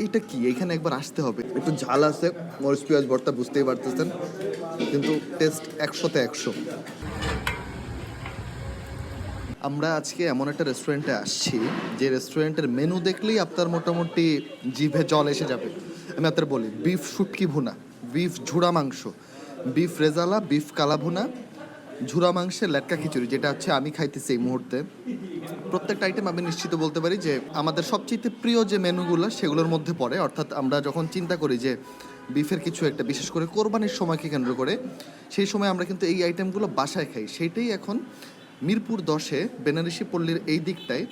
এইটা কি? এখানে একবার আসতে হবে। একটু ঝাল আছে, মরিচ, পেঁয়াজ, ভর্তা, বুঝতেই পারতেছেন। কিন্তু টেস্ট একশোতে একশো। আমরা আজকে এমন একটা রেস্টুরেন্টে আসছি, যে রেস্টুরেন্টের মেনু দেখলেই আপনার মোটামুটি জিভে জল এসে যাবে। আমি আপনার বলি বিফ শুটকি ভুনা বিফ ঝুড়া মাংস বিফ রেজালা বিফ কালা ভুনা ঝুড়া মাংসের লেটকা খিচুড়ি, যেটা হচ্ছে আমি খাইতেছি এই মুহূর্তে। প্রত্যেকটা আইটেম আমি নিশ্চিত বলতে পারি যে আমাদের সবচেয়ে প্রিয় যে মেনুগুলো, সেগুলোর মধ্যে পড়ে। অর্থাৎ আমরা যখন চিন্তা করি যে বিফের কিছু একটা, বিশেষ করে কোরবানির সময়কে কেন্দ্র করে, সেই সময় আমরা কিন্তু এই আইটেমগুলো বাসায় খাই। সেইটাই এখন মিরপুর দশে বেনারসি পল্লীর এই দিকটায়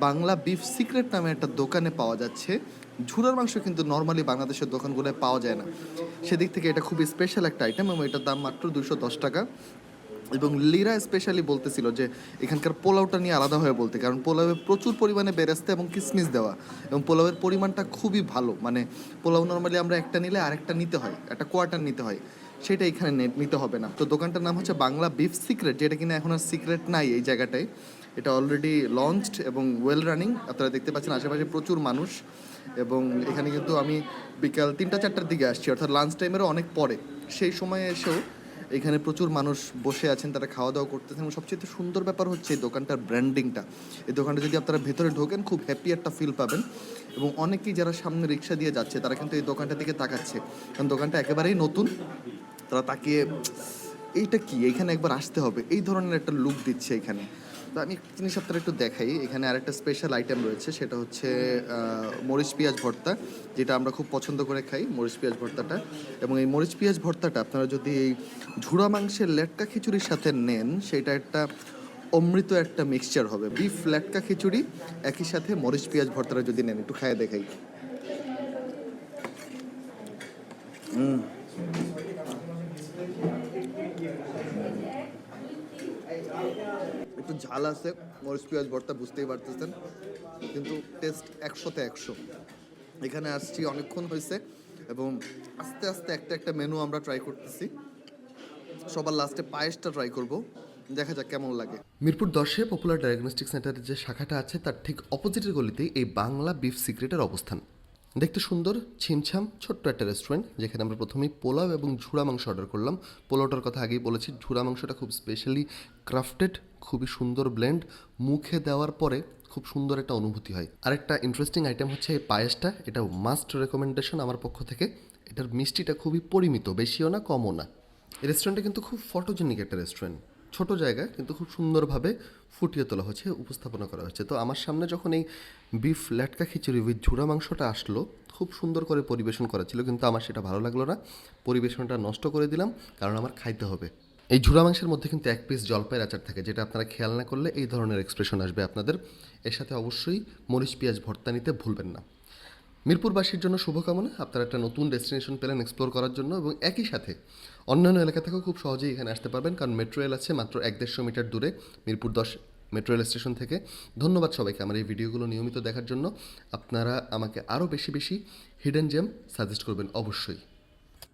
বাংলা বিফ সিক্রেট নামে একটা দোকানে পাওয়া যাচ্ছে। ঝুড়ার মাংস কিন্তু নর্মালি বাংলাদেশের দোকানগুলোয় পাওয়া যায় না। সেদিক থেকে এটা খুবই স্পেশাল একটা আইটেম এবং এটার দাম মাত্র দুশো দশ টাকা। এবং লিরা স্পেশালি বলতেছিল যে এখানকার পোলাওটা নিয়ে আলাদা হয়ে বলতে, কারণ পোলাওয়ে প্রচুর পরিমাণে বেরেস্তা এবং কিসমিস দেওয়া, এবং পোলাওয়ের পরিমাণটা খুবই ভালো। মানে পোলাও নর্মালি আমরা একটা নিলে আরেকটা নিতে হয়, একটা কোয়ার্টার নিতে হয়, সেটা এখানে নিতে হবে না। তো দোকানটার নাম হচ্ছে বাংলা বিফ সিক্রেট যেটা কিনা এখন আর সিক্রেট নাই এই জায়গাটায়। এটা অলরেডি লঞ্চড এবং ওয়েল রানিং আপনারা দেখতে পাচ্ছেন আশেপাশে প্রচুর মানুষ। এবং এখানে কিন্তু আমি বিকাল তিনটা চারটার দিকে আসছি, অর্থাৎ লাঞ্চ টাইমেরও অনেক পরে। সেই সময়ে এসেও এখানে প্রচুর মানুষ বসে আছেন, তারা খাওয়া দাওয়া করতেছেন এবং সবচেয়ে সুন্দর ব্যাপার হচ্ছে এই দোকানটার ব্র্যান্ডিংটা এই দোকানটা যদি আপনারা ভেতরে ঢোকেন, খুব হ্যাপি একটা ফিল পাবেন এবং অনেকেই যারা সামনে রিক্সা দিয়ে যাচ্ছে, তারা কিন্তু এই দোকানটার দিকে তাকাচ্ছে। কারণ দোকানটা একেবারেই নতুন, তারা তাকিয়ে, এইটা কি? এখানে একবার আসতে হবে। এই ধরনের একটা লুক দিচ্ছে এখানে। তো আমি জিনিস আপনারা একটু দেখাই। এখানে আরেকটা স্পেশাল আইটেম রয়েছে, সেটা হচ্ছে মরিচ পেঁয়াজ ভর্তা, যেটা আমরা খুব পছন্দ করে খাই, মরিচ পেঁয়াজ ভর্তাটা। এবং এই মরিচ পেঁয়াজ ভর্তাটা আপনারা যদি এই ঝুড়া মাংসের লেটকা খিচুড়ির সাথে নেন, সেটা একটা অমৃত একটা মিক্সচার হবে। বিফ লেটকা খিচুড়ি, একই সাথে মরিচ পেঁয়াজ ভর্তাটা যদি নেন, একটু খায় দেখাই। একটু ঝাল আছে, মরিচ, পেঁয়াজ, ভর্তা, বুঝতেই পারতেছেন। কিন্তু টেস্ট একশোতে একশো। এখানে আসছি অনেকক্ষণ হয়েছে এবং আস্তে আস্তে একটা একটা মেনু আমরা ট্রাই করতেছি। সবার লাস্টে পায়েসটা ট্রাই করব। দেখা যাক কেমন লাগে। মিরপুর দশে পপুলার ডায়াগনস্টিক সেন্টারের যে শাখাটা আছে, তার ঠিক অপোজিটের গলিতেই এই বাংলা বিফ সিক্রেটের অবস্থান। দেখতে সুন্দর, ছিমছাম, ছোট্ট একটা রেস্টুরেন্ট যেখানে আমরা প্রথমেই পোলাও এবং ঝুড়া মাংস অর্ডার করলাম। পোলাওটার কথা আগেই বলেছি, ঝুড়া মাংসটা খুব স্পেশালি ক্রাফটেড খুবই সুন্দর ব্লেন্ড মুখে দেওয়ার পরে খুব সুন্দর একটা অনুভূতি হয়। আরেকটা ইন্টারেস্টিং আইটেম হচ্ছে এই পায়েসটা এটা মাস্ট রেকমেন্ডেশন আমার পক্ষ থেকে। এটার মিষ্টিটা খুবই পরিমিত, বেশিও না, কমও না। এই রেস্টুরেন্টটা কিন্তু খুব ফটোজেনিক একটা রেস্টুরেন্ট ছোট জায়গা কিন্তু খুব সুন্দরভাবে ফুটিয়ে তোলা হয়েছে, উপস্থাপনা করা হয়েছে। তো আমার সামনে যখন এই বিফ ল্যাটকা খিচুড়ি উইথ ঝুড়া মাংসটা আসলো, খুব সুন্দর করে পরিবেশন করা ছিল, কিন্তু আমার সেটা ভালো লাগল না। পরিবেশনটা নষ্ট করে দিলাম, কারণ আমার খাইতে হবে। এই ঝুড়া মাংসের মধ্যে কিন্তু এক পিস জলপাইয়ের আচার থাকে, যেটা আপনারা খেয়াল না করলে এই ধরনের এক্সপ্রেশন আসবে আপনাদের। এর সাথে অবশ্যই মরিচ, পেঁয়াজ ভর্তা নিতে ভুলবেন না। মিরপুরবাসীর জন্য শুভকামনা, আপনারা একটা নতুন ডেস্টিনেশন পেলেন এক্সপ্লোর করার জন্য এবং একই সাথে অন্যান্য এলাকা থেকেও খুব সহজেই এখানে আসতে পারবেন, কারণ মেট্রো রেল আছে মাত্র এক দেড়শো মিটার দূরে মিরপুর দশ মেট্রো রেল স্টেশন থেকে। ধন্যবাদ সবাইকে আমার এই ভিডিওগুলো নিয়মিত দেখার জন্য। আপনারা আমাকে আরও বেশি বেশি হিডেন জেম সাজেস্ট করবেন অবশ্যই।